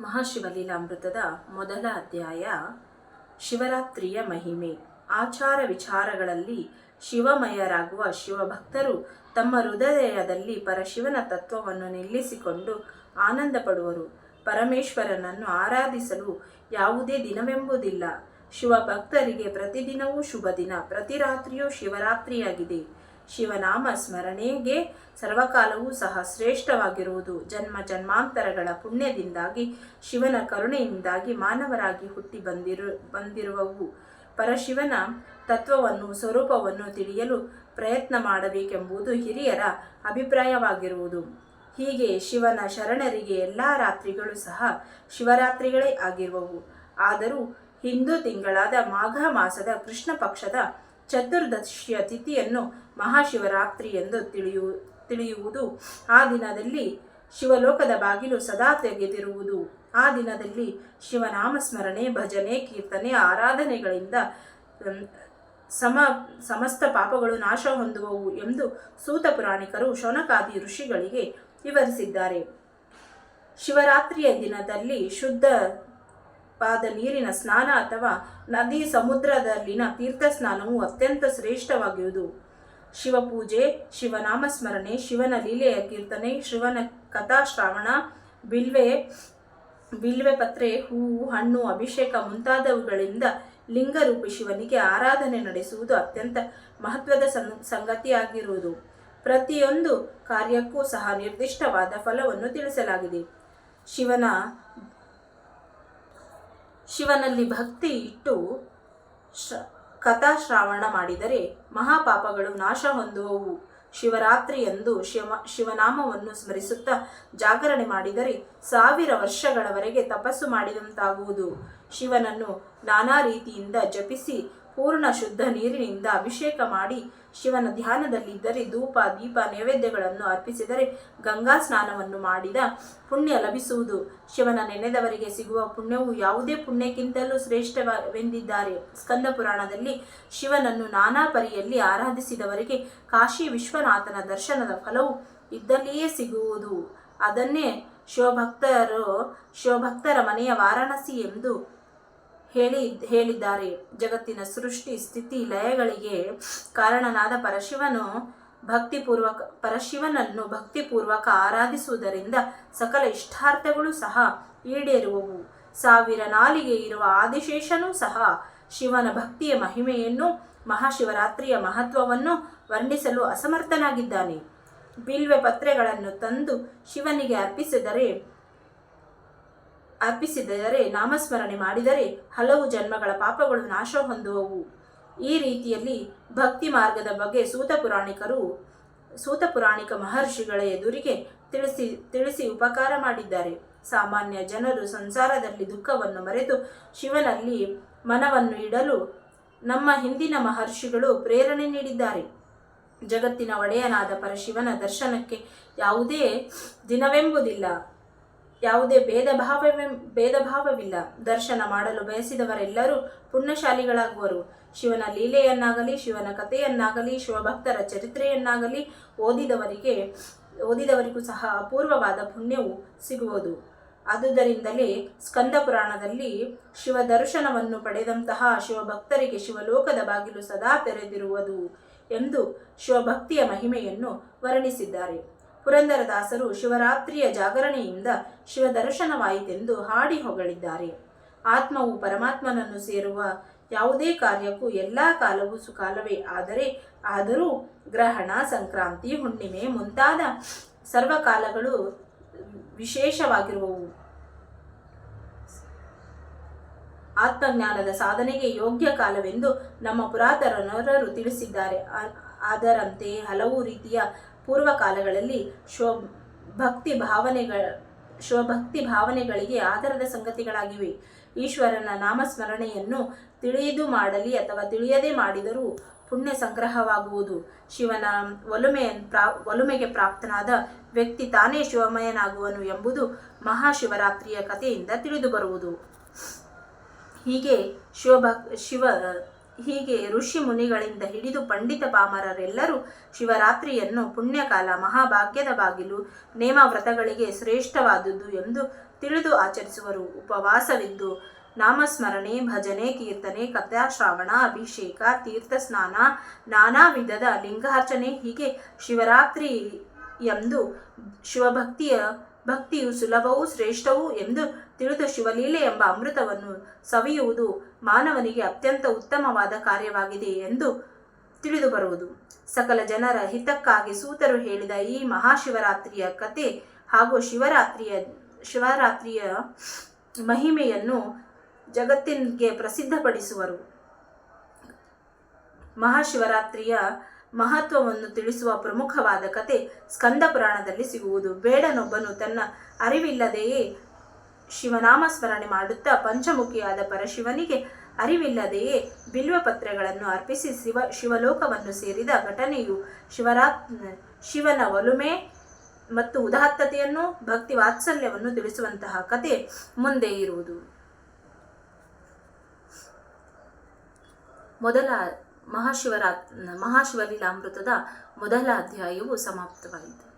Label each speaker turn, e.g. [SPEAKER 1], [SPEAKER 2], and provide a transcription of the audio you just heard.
[SPEAKER 1] ಮಹಾಶಿವಲೀಲಾಮೃತದ ಮೊದಲ ಅಧ್ಯಾಯ, ಶಿವರಾತ್ರಿಯ ಮಹಿಮೆ. ಆಚಾರ ವಿಚಾರಗಳಲ್ಲಿ ಶಿವಮಯರಾಗುವ ಶಿವಭಕ್ತರು ತಮ್ಮ ಹೃದಯದಲ್ಲಿ ಪರಶಿವನ ತತ್ವವನ್ನು ನಿಲ್ಲಿಸಿಕೊಂಡು ಆನಂದ ಪಡುವರು ಪರಮೇಶ್ವರನನ್ನು ಆರಾಧಿಸಲು ಯಾವುದೇ ದಿನವೆಂಬುದಿಲ್ಲ. ಶಿವಭಕ್ತರಿಗೆ ಪ್ರತಿದಿನವೂ ಶುಭ ದಿನ ಪ್ರತಿ ರಾತ್ರಿಯೂ ಶಿವರಾತ್ರಿಯಾಗಿದೆ. ಶಿವನಾಮ ಸ್ಮರಣೆಗೆ ಸರ್ವಕಾಲವೂ ಸಹ ಶ್ರೇಷ್ಠವಾಗಿರುವುದು. ಜನ್ಮ ಜನ್ಮಾಂತರಗಳ ಪುಣ್ಯದಿಂದಾಗಿ, ಶಿವನ ಕರುಣೆಯಿಂದಾಗಿ ಮಾನವರಾಗಿ ಹುಟ್ಟಿ ಬಂದಿರು, ಬಂದಿರುವವು. ಪರಶಿವನ ತತ್ವವನ್ನು, ಸ್ವರೂಪವನ್ನು ತಿಳಿಯಲು ಪ್ರಯತ್ನ ಮಾಡಬೇಕೆಂಬುದು ಹಿರಿಯರ ಅಭಿಪ್ರಾಯವಾಗಿರುವುದು. ಹೀಗೆ ಶಿವನ ಶರಣರಿಗೆ ಎಲ್ಲ ರಾತ್ರಿಗಳು ಸಹ ಶಿವರಾತ್ರಿಗಳೇ ಆಗಿರುವವು. ಆದರೂ ಹಿಂದೂ ತಿಂಗಳಾದ ಮಾಘ ಮಾಸದ ಕೃಷ್ಣ ಪಕ್ಷದ ಚತುರ್ದಶಿಯ ತಿಥಿಯನ್ನು ಮಹಾಶಿವರಾತ್ರಿ ಎಂದು ತಿಳಿಯು, ತಿಳಿಯುವುದು. ಆ ದಿನದಲ್ಲಿ ಶಿವಲೋಕದ ಬಾಗಿಲು ಸದಾ ತೆಗೆದಿರುವುದು. ಆ ದಿನದಲ್ಲಿ ಶಿವನಾಮಸ್ಮರಣೆ, ಭಜನೆ, ಕೀರ್ತನೆ, ಆರಾಧನೆಗಳಿಂದ ಸಮ, ಸಮಸ್ತ ಪಾಪಗಳು ನಾಶ ಹೊಂದುವವು ಎಂದು ಸೂತ ಪುರಾಣಿಕರು ಶೌನಕಾದಿ ಋಷಿಗಳಿಗೆ ವಿವರಿಸಿದ್ದಾರೆ. ಶಿವರಾತ್ರಿಯ ದಿನದಲ್ಲಿ ಶುದ್ಧ ಪಾದ ನೀರಿನ ಸ್ನಾನ ಅಥವಾ ನದಿ ಸಮುದ್ರದಲ್ಲಿನ ತೀರ್ಥ ಸ್ನಾನವು ಅತ್ಯಂತ ಶ್ರೇಷ್ಠವಾಗಿರುವುದು. ಶಿವಪೂಜೆ, ಶಿವನಾಮಸ್ಮರಣೆ, ಶಿವನ ಲೀಲೆಯ ಕೀರ್ತನೆ, ಶಿವನ ಕಥಾಶ್ರಾವಣ, ಬಿಲ್ವೆ ಬಿಲ್ವೆ ಪತ್ರೆ, ಹೂವು, ಹಣ್ಣು, ಅಭಿಷೇಕ ಮುಂತಾದವುಗಳಿಂದ ಲಿಂಗರೂಪಿ ಶಿವನಿಗೆ ಆರಾಧನೆ ನಡೆಸುವುದು ಅತ್ಯಂತ ಮಹತ್ವದ ಸಂಗತಿಯಾಗಿರುವುದು. ಪ್ರತಿಯೊಂದು ಕಾರ್ಯಕ್ಕೂ ಸಹ ನಿರ್ದಿಷ್ಟವಾದ ಫಲವನ್ನು ತಿಳಿಸಲಾಗಿದೆ. ಶಿವನ ಶಿವನಲ್ಲಿ ಭಕ್ತಿ ಇಟ್ಟು ಶ ಕಥಾಶ್ರಾವಣ ಮಾಡಿದರೆ ಮಹಾಪಾಪಗಳು ನಾಶ ಹೊಂದುವವು. ಶಿವರಾತ್ರಿಯಂದು ಶಿವ, ಶಿವನಾಮವನ್ನು ಸ್ಮರಿಸುತ್ತಾ ಜಾಗರಣೆ ಮಾಡಿದರೆ ಸಾವಿರ ವರ್ಷಗಳವರೆಗೆ ತಪಸ್ಸು ಮಾಡಿದಂತಾಗುವುದು. ಶಿವನನ್ನು ನಾನಾ ರೀತಿಯಿಂದ ಜಪಿಸಿ ಪೂರ್ಣ ಶುದ್ಧ ನೀರಿನಿಂದ ಅಭಿಷೇಕ ಮಾಡಿ ಶಿವನ ಧ್ಯಾನದಲ್ಲಿದ್ದರೆ ಧೂಪ, ದೀಪ, ನೈವೇದ್ಯಗಳನ್ನು ಅರ್ಪಿಸಿದರೆ ಗಂಗಾ ಸ್ನಾನವನ್ನು ಮಾಡಿದ ಪುಣ್ಯ ಲಭಿಸುವುದು. ಶಿವನ ನೆನೆದವರಿಗೆ ಸಿಗುವ ಪುಣ್ಯವು ಯಾವುದೇ ಪುಣ್ಯಕ್ಕಿಂತಲೂ ಶ್ರೇಷ್ಠವೆಂದಿದ್ದಾರೆ. ಸ್ಕಂದ ಪುರಾಣದಲ್ಲಿ ಶಿವನನ್ನು ನಾನಾ ಪರಿಯಲ್ಲಿ ಆರಾಧಿಸಿದವರಿಗೆ ಕಾಶಿ ವಿಶ್ವನಾಥನ ದರ್ಶನದ ಫಲವು ಇದ್ದಲ್ಲಿಯೇ ಸಿಗುವುದು. ಅದನ್ನೇ ಶಿವಭಕ್ತರು, ಶಿವಭಕ್ತರ ಮನೆಯ ವಾರಾಣಸಿ ಎಂದು ಹೇಳಿ, ಹೇಳಿದ್ದಾರೆ. ಜಗತ್ತಿನ ಸೃಷ್ಟಿ, ಸ್ಥಿತಿ, ಲಯಗಳಿಗೆ ಕಾರಣನಾದ ಪರಶಿವನು ಭಕ್ತಿಪೂರ್ವಕ, ಪರಶಿವನನ್ನು ಭಕ್ತಿಪೂರ್ವಕ ಆರಾಧಿಸುವುದರಿಂದ ಸಕಲ ಇಷ್ಟಾರ್ಥಗಳು ಸಹ ಈಡೇರುವವು. ಸಾವಿರ ನಾಲಿಗೆ ಇರುವ ಆದಿಶೇಷನೂ ಸಹ ಶಿವನ ಭಕ್ತಿಯ ಮಹಿಮೆಯನ್ನು, ಮಹಾಶಿವರಾತ್ರಿಯ ಮಹತ್ವವನ್ನು ವರ್ಣಿಸಲು ಅಸಮರ್ಥನಾಗಿದ್ದಾನೆ. ಬಿಲ್ವೆ ಪತ್ರೆಗಳನ್ನು ತಂದು ಶಿವನಿಗೆ ಅರ್ಪಿಸಿದರೆ ಅರ್ಪಿಸಿದರೆ, ನಾಮಸ್ಮರಣೆ ಮಾಡಿದರೆ ಹಲವು ಜನ್ಮಗಳ ಪಾಪಗಳು ನಾಶ ಹೊಂದುವವು. ಈ ರೀತಿಯಲ್ಲಿ ಭಕ್ತಿ ಮಾರ್ಗದ ಬಗ್ಗೆ ಸೂತ ಪುರಾಣಿಕರು, ಸೂತ ಪುರಾಣಿಕ ಮಹರ್ಷಿಗಳ ಎದುರಿಗೆ ತಿಳಿಸಿ ತಿಳಿಸಿ ಉಪಕಾರ ಮಾಡಿದ್ದಾರೆ. ಸಾಮಾನ್ಯ ಜನರು ಸಂಸಾರದಲ್ಲಿ ದುಃಖವನ್ನು ಮರೆತು ಶಿವನಲ್ಲಿ ಮನವನ್ನು ಇಡಲು ನಮ್ಮ ಹಿಂದಿನ ಮಹರ್ಷಿಗಳು ಪ್ರೇರಣೆ ನೀಡಿದ್ದಾರೆ. ಜಗತ್ತಿನ ಒಡೆಯನಾದ ಪರಶಿವನ ದರ್ಶನಕ್ಕೆ ಯಾವುದೇ ದಿನವೆಂಬುದಿಲ್ಲ. ಯಾವುದೇ ಭೇದ ಭಾವವೇ, ಭೇದ ಭಾವವಿಲ್ಲ. ದರ್ಶನ ಮಾಡಲು ಬಯಸಿದವರೆಲ್ಲರೂ ಪುಣ್ಯಶಾಲಿಗಳಾಗುವರು. ಶಿವನ ಲೀಲೆಯನ್ನಾಗಲಿ, ಶಿವನ ಕಥೆಯನ್ನಾಗಲಿ, ಶಿವಭಕ್ತರ ಚರಿತ್ರೆಯನ್ನಾಗಲಿ ಓದಿದವರಿಗೆ, ಓದಿದವರಿಗೂ ಸಹ ಅಪೂರ್ವವಾದ ಪುಣ್ಯವು ಸಿಗುವುದು. ಆದುದರಿಂದಲೇ ಸ್ಕಂದ ಪುರಾಣದಲ್ಲಿ ಶಿವ ದರ್ಶನವನ್ನು ಪಡೆದಂತಹ ಶಿವಭಕ್ತರಿಗೆ ಶಿವಲೋಕದ ಬಾಗಿಲು ಸದಾ ತೆರೆದಿರುವುದು ಎಂದು ಶಿವಭಕ್ತಿಯ ಮಹಿಮೆಯನ್ನು ವರ್ಣಿಸಿದ್ದಾರೆ. ಪುರಂದರದಾಸರು ಶಿವರಾತ್ರಿಯ ಜಾಗರಣೆಯಿಂದ ಶಿವ ದರ್ಶನವಾಯಿತೆಂದು ಹಾಡಿ ಹೊಗಳಿದ್ದಾರೆ. ಆತ್ಮವು ಪರಮಾತ್ಮನನ್ನು ಸೇರುವ ಯಾವುದೇ ಕಾರ್ಯಕ್ಕೂ ಎಲ್ಲ ಕಾಲವೂ ಸುಕಾಲವೇ ಆದರೆ ಆದರೂ ಗ್ರಹಣ ಸಂಕ್ರಾಂತಿ, ಹುಣ್ಣಿಮೆ ಮುಂತಾದ ಸರ್ವಕಾಲಗಳು ವಿಶೇಷವಾಗಿರುವವು. ಆತ್ಮಜ್ಞಾನದ ಸಾಧನೆಗೆ ಯೋಗ್ಯ ಕಾಲವೆಂದು ನಮ್ಮ ಪುರಾತನರು ತಿಳಿಸಿದ್ದಾರೆ. ಅದರಂತೆ ಹಲವು ರೀತಿಯ ಪೂರ್ವಕಾಲಗಳಲ್ಲಿ ಶೋ ಭಕ್ತಿ ಭಾವನೆಗಳ ಶಿವಭಕ್ತಿ ಭಾವನೆಗಳಿಗೆ ಆಧಾರದ ಸಂಗತಿಗಳಾಗಿವೆ. ಈಶ್ವರನ ನಾಮಸ್ಮರಣೆಯನ್ನು ತಿಳಿದು ಮಾಡಲಿ ಅಥವಾ ತಿಳಿಯದೆ ಮಾಡಿದರೂ ಪುಣ್ಯ ಸಂಗ್ರಹವಾಗುವುದು. ಶಿವನ ಒಲುಮೆ ಪ್ರಾ, ಒಲುಮೆಗೆ ಪ್ರಾಪ್ತನಾದ ವ್ಯಕ್ತಿ ತಾನೇ ಶಿವಮಯನಾಗುವನು ಎಂಬುದು ಮಹಾಶಿವರಾತ್ರಿಯ ಕಥೆಯಿಂದ ತಿಳಿದು ಬರುವುದು ಹೀಗೆ ಶಿವಭಕ್, ಶಿವ ಹೀಗೆ ಋಷಿ ಮುನಿಗಳಿಂದ ಹಿಡಿದು ಪಂಡಿತ ಪಾಮರರೆಲ್ಲರೂ ಶಿವರಾತ್ರಿಯನ್ನು ಪುಣ್ಯಕಾಲ ಮಹಾಭಾಗ್ಯದ ಬಾಗಿಲು ನೇಮ ವ್ರತಗಳಿಗೆ ಶ್ರೇಷ್ಠವಾದುದು ಎಂದು ತಿಳಿದು ಆಚರಿಸುವರು. ಉಪವಾಸವಿದ್ದು ನಾಮಸ್ಮರಣೆ, ಭಜನೆ, ಕೀರ್ತನೆ ಕಥಾಶ್ರಾವಣ ಅಭಿಷೇಕ, ತೀರ್ಥ ಸ್ನಾನ, ನಾನಾ ವಿಧದ ಲಿಂಗಾರ್ಚನೆ ಹೀಗೆ ಶಿವರಾತ್ರಿ ಎಂದು ಶಿವಭಕ್ತಿಯ ಭಕ್ತಿಯು ಸುಲಭವೂ ಶ್ರೇಷ್ಠವೂ ಎಂದು ತಿಳಿದ ಶಿವಲೀಲೆ ಎಂಬ ಅಮೃತವನ್ನು ಸವಿಯುವುದು ಮಾನವನಿಗೆ ಅತ್ಯಂತ ಉತ್ತಮವಾದ ಕಾರ್ಯವಾಗಿದೆ ಎಂದು ತಿಳಿದುಬರುವುದು. ಸಕಲ ಜನರ ಹಿತಕ್ಕಾಗಿ ಸೂತರು ಹೇಳಿದ ಈ ಮಹಾಶಿವರಾತ್ರಿಯ ಕತೆ ಹಾಗೂ ಶಿವರಾತ್ರಿಯ ಶಿವರಾತ್ರಿಯ ಮಹಿಮೆಯನ್ನು ಜಗತ್ತಿಗೆ ಪ್ರಸಿದ್ಧಪಡಿಸುವರು. ಮಹಾಶಿವರಾತ್ರಿಯ ಮಹತ್ವವನ್ನು ತಿಳಿಸುವ ಪ್ರಮುಖವಾದ ಕತೆ ಸ್ಕಂದ ಪುರಾಣದಲ್ಲಿ ಸಿಗುವುದು. ಬೇಡನೊಬ್ಬನು ತನ್ನ ಅರಿವಿಲ್ಲದೆಯೇ ಶಿವನಾಮ ಸ್ಮರಣೆ ಮಾಡುತ್ತಾ ಪಂಚಮುಖಿಯಾದ ಪರಶಿವನಿಗೆ ಅರಿವಿಲ್ಲದೆಯೇ ಬಿಲ್ವಪತ್ರೆಗಳನ್ನು ಅರ್ಪಿಸಿ ಶಿವ, ಶಿವಲೋಕವನ್ನು ಸೇರಿದ ಘಟನೆಯು ಶಿವರಾತ್, ಶಿವನ ಒಲುಮೆ ಮತ್ತು ಉದಾತ್ತತೆಯನ್ನು, ಭಕ್ತಿ ವಾತ್ಸಲ್ಯವನ್ನು ತಿಳಿಸುವಂತಹ ಕತೆ ಮುಂದೆ ಇರುವುದು. ಮೊದಲ ಮಹಾಶಿವರಾತ್ ಮಹಾಶಿವಲೀಲಾಮೃತದ ಮೊದಲ ಅಧ್ಯಾಯವು ಸಮಾಪ್ತವಾಯಿತು.